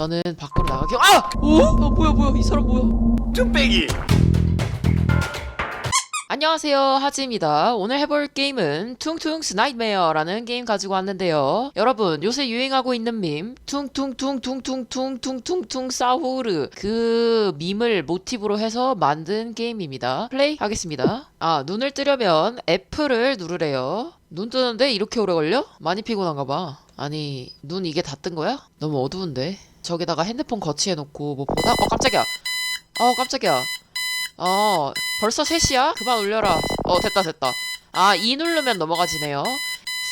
저는 밖으로 나가기 아! 오? 아 뭐야 뭐야. 이 사람 뭐야? 뚝배기! 안녕하세요. 하지입니다. 오늘 해볼 게임은 퉁퉁스 나이트메어라는 게임 가지고 왔는데요. 여러분 요새 유행하고 있는 밈 퉁퉁퉁퉁퉁퉁퉁퉁퉁 사후르 그 밈을 모티브로 해서 만든 게임입니다. 플레이 하겠습니다. 아 눈을 뜨려면 F를 누르래요. 눈 뜨는데 이렇게 오래 걸려? 많이 피곤한가 봐. 아니 눈 이게 다 뜬 거야? 너무 어두운데 저기다가 핸드폰 거치해 놓고 뭐 보다? 어 깜짝이야 어 깜짝이야 어, 벌써 3시야? 그만 올려라. 어, 됐다, 됐다. 아, 2 누르면 넘어가지네요.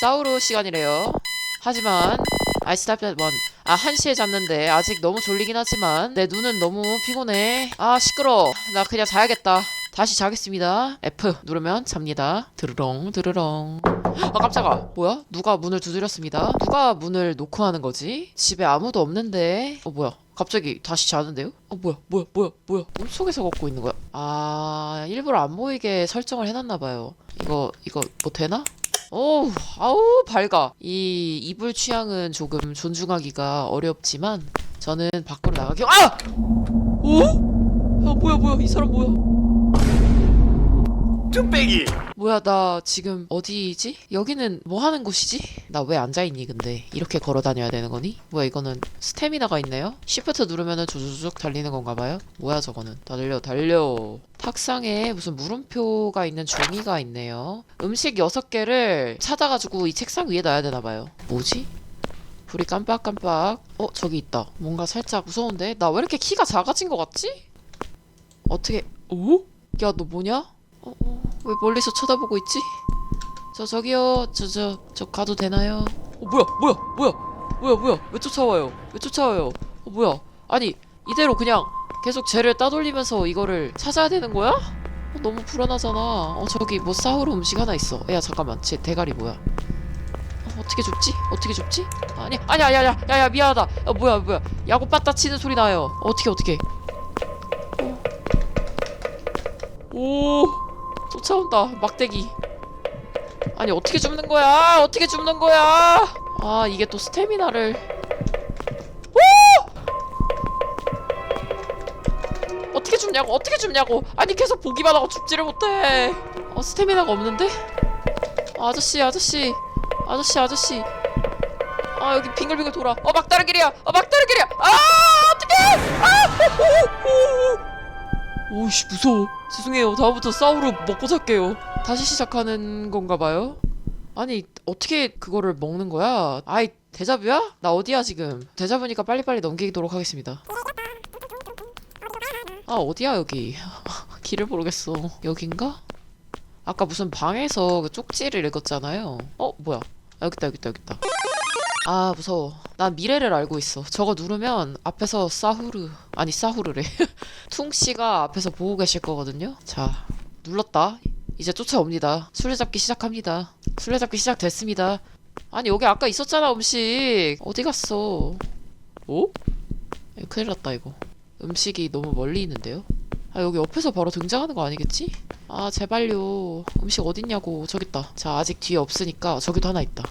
사우루 시간이래요. 하지만, 아이스 타입 1. 아, 1시에 잤는데, 아직 너무 졸리긴 하지만, 내 눈은 너무 피곤해. 아, 시끄러. 나 그냥 자야겠다. 다시 자겠습니다. F 누르면 잡니다. 드르렁, 드르렁. 아, 깜짝아. 뭐야? 누가 문을 두드렸습니다. 누가 문을 놓고 하는 거지? 집에 아무도 없는데. 어, 뭐야? 갑자기 다시 자는데요? 어 뭐야 뭐야 뭐야 뭐야 꿈속에서 걷고 있는 거야? 아 일부러 안 보이게 설정을 해놨나 봐요 이거 이거 뭐 되나? 오 아우 밝아 이 이불 취향은 조금 존중하기가 어렵지만 저는 밖으로 나가기 아! 오? 아 뭐야 뭐야 이 사람 뭐야 뚝배기 뭐야 나 지금 어디지? 여기는 뭐 하는 곳이지? 나 왜 앉아있니 근데 이렇게 걸어 다녀야 되는 거니? 뭐야 이거는 스태미나가 있네요? 시프트 누르면은 조조조족 달리는 건가 봐요? 뭐야 저거는 달려 달려 탁상에 무슨 물음표가 있는 종이가 있네요 음식 6개를 찾아가지고 이 책상 위에 놔야 되나 봐요 뭐지? 불이 깜빡깜빡 어 저기 있다 뭔가 살짝 무서운데? 나 왜 이렇게 키가 작아진 것 같지? 어떻게 오? 야 너 뭐냐? 어, 어, 왜 멀리서 쳐다보고 있지? 저 저기요. 저 저 저 가도 되나요? 어 뭐야 뭐야 뭐야 뭐야 뭐야. 왜 쫓아와요? 왜 쫓아와요? 어 뭐야. 아니 이대로 그냥 계속 쟤를 따돌리면서 이거를 찾아야 되는 거야? 어, 너무 불안하잖아. 어 저기 뭐 사우르 음식 하나 있어. 야 잠깐만. 쟤 대가리 뭐야? 어, 어떻게 줍지? 어떻게 줍지? 아니 아니 아니 아니. 야야 미안하다. 어 뭐야 뭐야. 야구 빠따 치는 소리 나요. 어떻게 어떻게? 오 쫓아온다 막대기. 아니 어떻게 줍는 거야? 어떻게 줍는 거야? 아 이게 또 스태미나를. 오! 어떻게 줍냐고 어떻게 줍냐고. 아니 계속 보기만 하고 줍지를 못해. 어 스태미나가 없는데? 아, 아저씨 아저씨. 아저씨 아저씨. 아 여기 빙글빙글 돌아. 어 막다른 길이야. 어 막다른 길이야. 아 어떡해! 아 오씨 무서워. 죄송해요. 다음부터 싸우르 먹고 살게요. 다시 시작하는 건가 봐요? 아니 어떻게 그거를 먹는 거야? 아이 데자뷰야? 나 어디야 지금? 데자뷰니까 빨리빨리 넘기도록 하겠습니다. 아 어디야 여기? 길을 모르겠어. 여긴가? 아까 무슨 방에서 그 쪽지를 읽었잖아요. 어 뭐야? 아, 여기있다 여기있다 여기있다 아 무서워. 난 미래를 알고 있어. 저거 누르면 앞에서 사후르 아니 사후르래. 퉁씨가 앞에서 보고 계실 거거든요? 자 눌렀다. 이제 쫓아옵니다. 술래잡기 시작합니다. 술래잡기 시작됐습니다. 아니 여기 아까 있었잖아 음식. 어디 갔어? 어? 에, 큰일 났다 이거. 음식이 너무 멀리 있는데요? 아 여기 옆에서 바로 등장하는 거 아니겠지? 아 제발요. 음식 어딨냐고. 저기 있다. 자 아직 뒤에 없으니까 저기도 하나 있다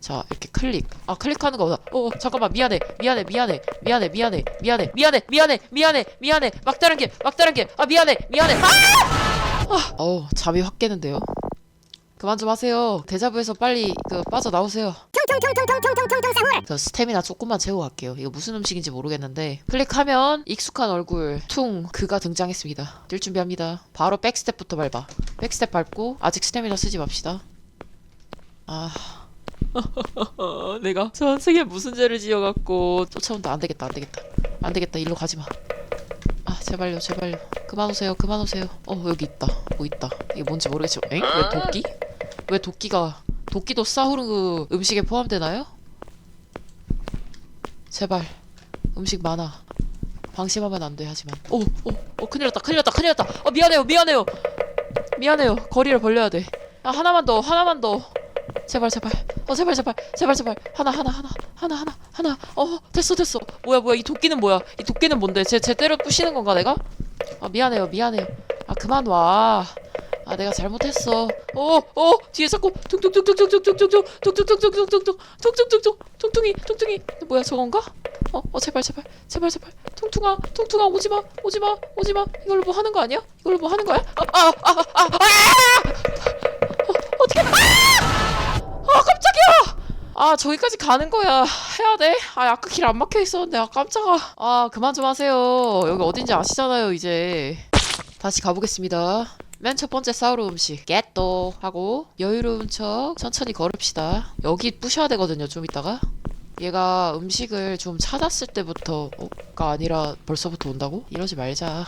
자 이렇게 클릭. 아 클릭하는 거다 어. 어, 잠깐만 미안해 미안해 미안해 미안해 미안해 미안해 미안해 미안해 미안해 미안해. 막다른 길 막다른 길아 미안해 미안해. 아! 아! 어우 잠이 확 깨는데요? 그만 좀 하세요. 데자부에서 빨리 그 빠져나오세요. 저 스태미나 조금만 채우고 갈게요. 이거 무슨 음식인지 모르겠는데. 클릭하면 익숙한 얼굴 퉁 그가 등장했습니다. 뛸 준비합니다. 바로 백스텝부터 밟아. 백스텝 밟고 아직 스태미나 쓰지 맙시다. 아 내가 저 선생님 무슨 죄를 지어갖고 쫓아온다. 안 되겠다 안 되겠다. 안 되겠다. 일로 가지 마. 아 제발요 제발요. 그만 오세요 그만 오세요. 어 여기 있다. 뭐 있다. 이게 뭔지 모르겠지만 엥? 왜 도끼? 왜 도끼가 도끼도 사후르 음식에 포함되나요? 제발. 음식 많아. 방심하면 안 돼 하지만. 오오오 어, 큰일 났다 큰일 났다 큰일 났다. 어 미안해요 미안해요. 미안해요. 거리를 벌려야 돼. 아 하나만 더 하나만 더. 제발 제발 어 제발 제발 제발 제발. 하나 하나 하나 하나 하나 하나. 어 됐어 됐어. 뭐야 뭐야 이 도끼는 뭐야? 이 도끼는 뭔데? 쟤 쟤 때려 부시는 건가 내가? 아 미안해요 미안해요. 아 그만 와아 아 내가 잘못했어. 어어 뒤에 자꾸? 어! 어, 어떻게 아! 아 저기까지 가는 거야. 해야 돼? 아 아까 길 안 막혀 있었는데 아 깜짝아. 아 그만 좀 하세요. 여기 어딘지 아시잖아요 이제. 다시 가보겠습니다. 맨 첫 번째 싸우러 음식 깨또 하고 여유로운 척 천천히 걸읍시다. 여기 부셔야 되거든요 좀 이따가. 얘가 음식을 좀 찾았을 때부터가 아니라 벌써부터 온다고? 이러지 말자.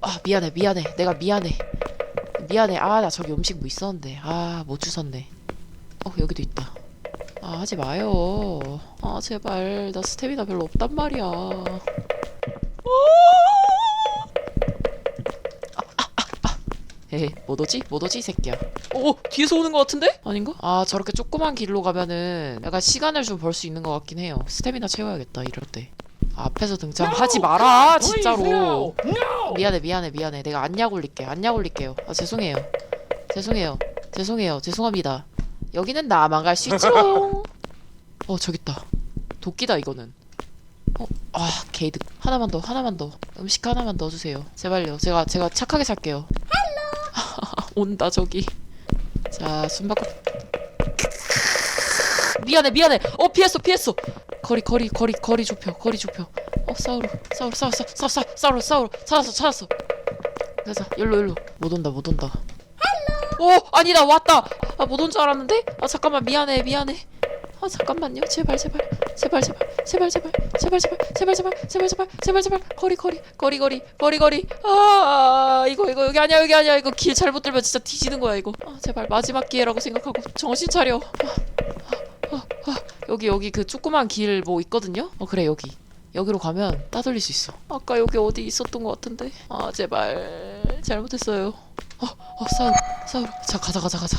아 미안해 미안해. 내가 미안해. 미안해. 아 나 저기 음식 뭐 있었는데. 아 못 주웠네 어 여기도 있다. 아 하지 마요. 아 제발. 나 스태미나 별로 없단 말이야. 에이 못 오지? 못 오지 이 새끼야? 오 뒤에서 오는 것 같은데? 아닌가? 아 저렇게 조그만 길로 가면은 약간 시간을 좀 벌 수 있는 것 같긴 해요. 스태미나 채워야겠다 이럴 때. 앞에서 등장하지 마라 진짜로. 미안해 미안해 미안해. 내가 안약 올릴게 안약 올릴게요. 아 죄송해요. 죄송해요. 죄송해요. 죄송합니다 여기는 나만 갈 수 있지롱 어 저기 있다. 도끼다 이거는. 어아 게이득 하나만 더 하나만 더. 음식 하나만 넣어 주세요. 제발요. 제가 제가 착하게 살게요. 온다 저기. 자 숨바꼭질 미안해 미안해. 어 피했어 피했어. 거리 거리 거리 거리 좁혀 거리 좁혀. 어 싸우러 싸우러 싸우러 싸우러 싸우러 싸우러 싸우러. 찾았어 찾았어. 가자 일로 일로. 못 온다 못 온다. 오 아니다 왔다 아 못 온 줄 알았는데 아 잠깐만 미안해 미안해 아 잠깐만요 제발 제발 제발 제발 제발 제발 제발 제발 제발 제발 제발 제발 제발 제발 거리 거리 거리 거리 거리 거리 아 이거 이거 여기 아니야 여기 아니야 이거 길 잘못 들면 진짜 뒤지는 거야 이거 아 제발 마지막 기회라고 생각하고 정신 차려 아, 아, 아, 여기 여기 그 조그만 길 뭐 있거든요 어 그래 여기 여기로 가면 따돌릴 수 있어 아까 여기 어디 있었던 것 같은데 아 제발 잘못했어요 어, 어 싸우 싸우 자 가자 가자 가자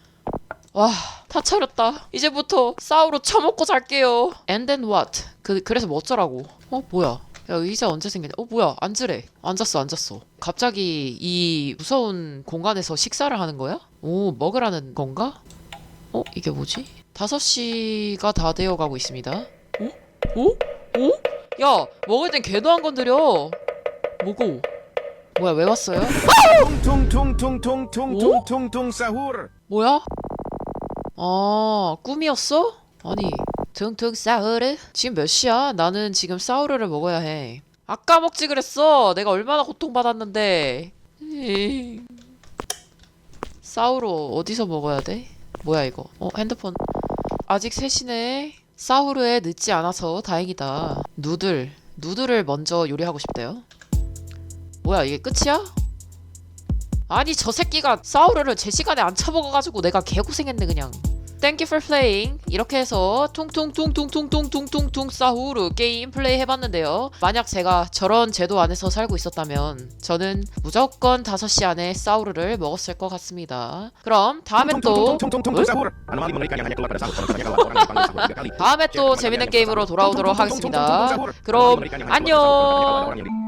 와, 다 차렸다. 이제부터 싸우러 처먹고 잘게요. And then what? 그 그래서 뭐 어쩌라고? 어, 뭐야? 야, 의자 언제 생겼냐? 어, 뭐야? 앉으래. 앉았어, 앉았어. 갑자기 이 무서운 공간에서 식사를 하는 거야? 오, 먹으라는 건가? 어, 이게 뭐지? 5시가 다 되어 가고 있습니다. 어? 어? 어? 야, 먹을 땐 개도 안 건드려. 뭐고? 뭐야, 왜 왔어요? tung sahur. 뭐야? 아, 꿈이었어? 아니, 퉁퉁 싸우르? 지금 몇 시야? 나는 지금 싸우르를 먹어야 해. 아까 먹지 그랬어. 내가 얼마나 고통받았는데. 싸우르 어디서 먹어야 돼? 뭐야 이거? 어, 핸드폰. 아직 3시네. 싸우르에 늦지 않아서 다행이다. 누들. 누들을 먼저 요리하고 싶대요. 뭐야 이게 끝이야? 아니 저 새끼가 사우르를 제 시간에 안 쳐먹어가지고 내가 개고생했네 그냥 Thank you for playing 이렇게 해서 퉁퉁퉁퉁퉁퉁퉁퉁퉁 사우르 게임 플레이 해봤는데요 만약 제가 저런 제도 안에서 살고 있었다면 저는 무조건 5시 안에 사우르를 먹었을 것 같습니다 그럼 다음에 또. 다음에 또 재밌는 게임으로 돌아오도록 하겠습니다 그럼 안녕.